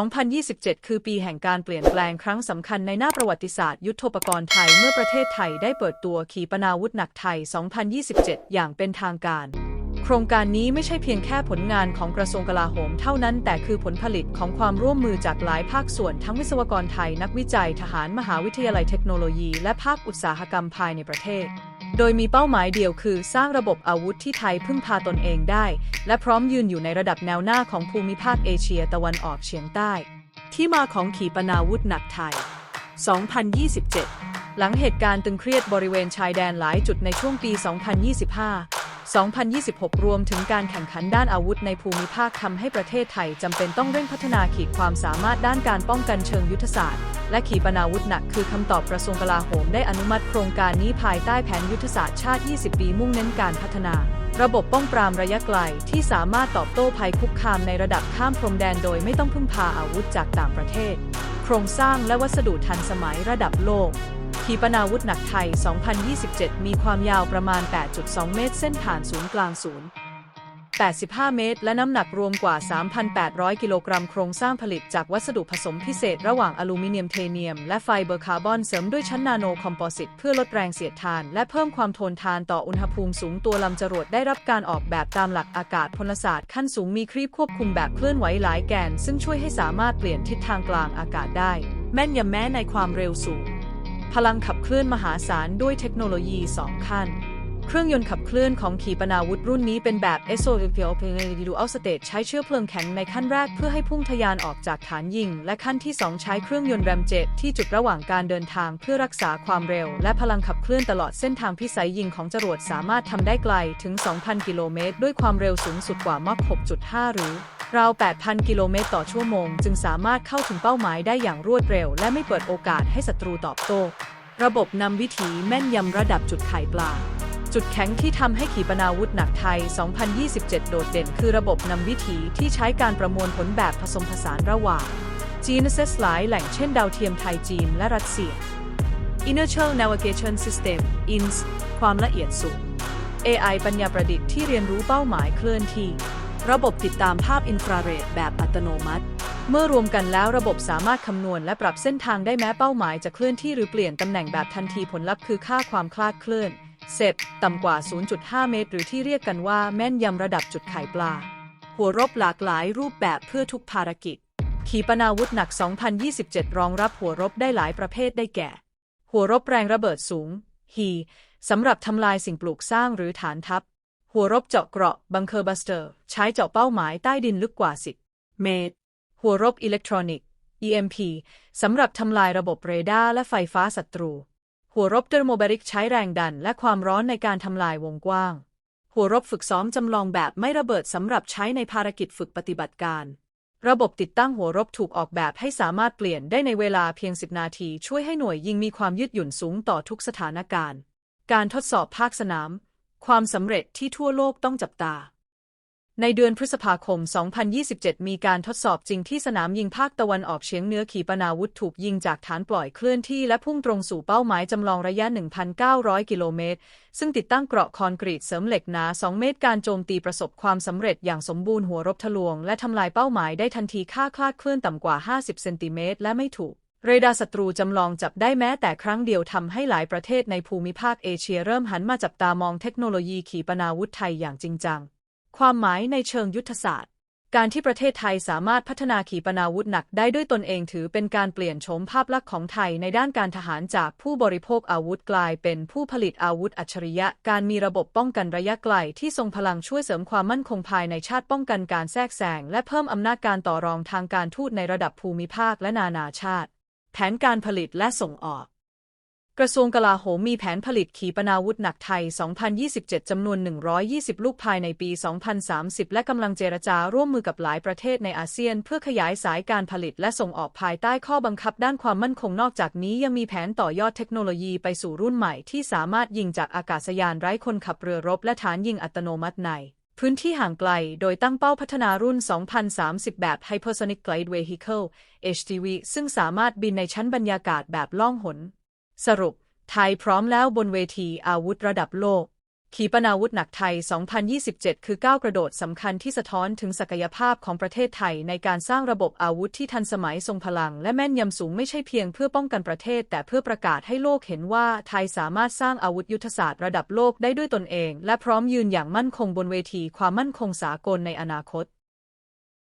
2027 คือปีแห่งการเปลี่ยนแปลงครั้งสำคัญในหน้าประวัติศาสตร์ยุทธปกรณ์ไทยเมื่อประเทศไทยได้เปิดตัวขีปนาวุธหนักไทย 2027 อย่างเป็นทางการ โครงการนี้ไม่ใช่เพียงแค่ผลงานของกระทรวงกลาโหมเท่านั้น แต่คือผลผลิตของความร่วมมือจากหลายภาคส่วนทั้งวิศวกรไทย นักวิจัยทหารมหาวิทยาลัยเทคโนโลยี และภาคอุตสาหกรรมภายในประเทศ โดยมีเป้าหมายเดียวคือสร้างระบบอาวุธที่ไทยพึ่งพาตนเองได้ และพร้อมยืนอยู่ในระดับแนวหน้าของภูมิภาคเอเชียตะวันออกเฉียงใต้ ที่มาของขีปนาวุธหนักไทย 2027 หลังเหตุการณ์ตึงเครียดบริเวณชายแดนหลายจุดในช่วงปี 2025 2026 รวมถึงการแข่งขันด้านอาวุธในภูมิภาคทำให้ประเทศไทยจำเป็นต้องเร่งพัฒนาขีดความสามารถด้านการป้องกันเชิงยุทธศาสตร์ และขีปนาวุธหนักคือคำตอบกระทรวงกลาโหมได้อนุมัติโครงการนี้ภายใต้แผนยุทธศาสตร์ชาติ 20 ปีมุ่งเน้นการพัฒนา ระบบป้องปรามระยะไกลที่สามารถตอบโต้ภัยคุกคามในระดับข้ามพรมแดนโดยไม่ต้องพึ่งพาอาวุธจากต่างประเทศ โครงสร้างและวัสดุทันสมัยระดับโลก ขีปนาวุธหนักไทย 2027 มีความยาวประมาณ 8.2 เมตร เส้นผ่านศูนย์กลางศูนย์85 เมตร และน้ำหนักรวมกว่า 3,800 กิโลกรัม โครงสร้างผลิตจากวัสดุผสมพิเศษระหว่างอลูมิเนียมเทเนียม และไฟเบอร์คาร์บอนเสริมด้วยชั้นนาโนคอมโพสิตเพื่อลดแรงเสียดทาน และเพิ่มความทนทานต่ออุณหภูมิสูงตัวลำจรวดได้รับการออกแบบตามหลักอากาศพลศาสตร์ขั้นสูงมีครีบควบคุมแบบเคลื่อนไหวหลายแกน ซึ่งช่วยให้สามารถเปลี่ยนทิศทางกลางอากาศได้ แม่นยำแม้ในความเร็วสูง พลังขับเคลื่อนมหาศาลด้วยเทคโนโลยี 2 ขั้น เครื่องยนต์ขับเคลื่อนของขีปนาวุธรุ่นนี้เป็นแบบ s o l p l p Dual State ใช้เชื้อเพลิงแข็งในขั้นแรกเพื่อให้พุ่งทะยานออกจากฐานยิง และขั้นที่ 2 ใช้เครื่องยนต์แรมเจ็ตที่จุดระหว่างการเดินทางเพื่อรักษาความเร็ว และพลังขับเคลื่อนตลอดเส้นทางพิสัยยิงของจรวดสามารถทำได้ไกลถึง 2,000 กิโลเมตรด้วยความเร็วสูงสุดกว่ามาก6.5 หรือ ราว 8,000 กิโลเมตรต่อชั่วโมง จึงสามารถเข้าถึงเป้าหมายได้อย่างรวดเร็ว และไม่เปิดโอกาสให้ศัตรูตอบโต้ ระบบนำวิถีแม่นยำระดับจุดไข่ปลา จุดแข็งที่ทำให้ขีปนาวุธหนักไทย 2027 โดดเด่น คือระบบนำวิถีที่ใช้การประมวลผลแบบผสมผสานระหว่าง GNSS หลายแหล่งเช่นดาวเทียมไทยจีนและรัสเซีย Inertial Navigation System INS ความละเอียดสูง AI ปัญญาประดิษฐ์ที่เรียนรู้เป้าหมายเคลื่อนที่ ระบบติดตามภาพอินฟราเรดแบบอัตโนมัติ เมื่อรวมกันแล้วระบบสามารถคำนวณและปรับเส้นทางได้แม้เป้าหมายจะเคลื่อนที่หรือเปลี่ยนตำแหน่งแบบทันทีผลลัพธ์คือค่าความคลาดเคลื่อนเสร็จต่ำกว่า 0.5 เมตร หรือที่เรียกกันว่าแม่นยำระดับจุดไข่ปลา หัวรบหลากหลายรูปแบบเพื่อทุกภารกิจ ขีปนาวุธหนัก 2027 รองรับหัวรบได้หลายประเภทได้แก่ หัวรบแรงระเบิดสูง ฮีสำหรับทำลายสิ่งปลูกสร้างหรือฐานทัพ หัวรบเจาะเกราะบังเคอร์บัสเตอร์ ใช้เจาะเป้าหมายใต้ดินลึกกว่า 10 เมตร หัวรบอิเล็กทรอนิกส์ EMP สำหรับทำลายระบบเรดาร์และไฟฟ้าศัตรู หัวรบเทอร์โมบริกใช้แรงดันและความร้อนในการทำลายวงกว้าง หัวรบฝึกซ้อมจำลองแบบไม่ระเบิดสำหรับใช้ในภารกิจฝึกปฏิบัติการ ระบบติดตั้งหัวรบถูกออกแบบให้สามารถเปลี่ยนได้ในเวลาเพียง 10 นาที ช่วยให้หน่วยยิงมีความยืดหยุ่นสูงต่อทุกสถานการณ์ การทดสอบภาคสนาม ความสำเร็จที่ทั่วโลกต้องจับตา ในเดือนพฤษภาคม 2027 มีการทดสอบจริงที่สนามยิงภาคตะวันออกเฉียงเหนือขีปนาวุธถูกยิงจากฐานปล่อยเคลื่อนที่และพุ่งตรงสู่เป้าหมายจำลองระยะ 1,900 กิโลเมตร ซึ่งติดตั้งเกราะคอนกรีตเสริมเหล็กหนา 2 เมตรการโจมตีประสบความสำเร็จอย่างสมบูรณ์หัวรบทะลวง และทำลายเป้าหมายได้ทันทีค่าคลาดเคลื่อนต่ำกว่า 50 เซนติเมตรและไม่ถูก เรดาร์ศัตรูจำลองจับได้แม้แต่ครั้งเดียวทำให้หลายประเทศในภูมิภาคเอเชียเริ่มหันมาจับตามองเทคโนโลยีขีปนาวุธไทยอย่างจริงจัง ความหมายในเชิงยุทธศาสตร์ การที่ประเทศไทยสามารถพัฒนาขีปนาวุธหนักได้ด้วยตนเองถือเป็นการเปลี่ยนโฉมภาพลักษณ์ของไทยในด้านการทหารจากผู้บริโภคอาวุธกลายเป็นผู้ผลิตอาวุธอัจฉริยะ การมีระบบป้องกันระยะไกลที่ทรงพลังช่วยเสริมความมั่นคงภายในชาติป้องกันการแทรกแซงและเพิ่มอำนาจการต่อรองทางการทูตในระดับภูมิภาคและนานาชาติ แผนการผลิตและส่งออก กระทรวงกลาโหมมีแผนผลิตขีปนาวุธหนักไทย 2027 จำนวน 120 ลูกภายในปี 2030 และกำลังเจรจาร่วมมือกับหลายประเทศในอาเซียน เพื่อขยายสายการผลิตและส่งออกภายใต้ข้อบังคับด้านความมั่นคงนอกจากนี้ยังมีแผนต่อยอดเทคโนโลยีไปสู่รุ่นใหม่ที่สามารถยิงจากอากาศยานไร้คนขับเรือรบและฐานยิงอัตโนมัติใน พื้นที่ห่างไกล โดยตั้งเป้าพัฒนารุ่น 2030 แบบ Hypersonic Glide Vehicle (HGV) ซึ่งสามารถบินในชั้นบรรยากาศแบบล่องหน สรุป ไทยพร้อมแล้วบนเวทีอาวุธระดับโลก ขีปนาวุธหนักไทย 2027 คือก้าวกระโดดสำคัญที่สะท้อนถึงศักยภาพของประเทศไทยในการสร้างระบบอาวุธที่ทันสมัยทรงพลัง และแม่นยำสูงไม่ใช่เพียงเพื่อป้องกันประเทศ แต่เพื่อประกาศให้โลกเห็นว่าไทยสามารถสร้างอาวุธยุทธศาสตร์ระดับโลกได้ด้วยตนเอง และพร้อมยืนอย่างมั่นคงบนเวทีความมั่นคงสากลในอนาคต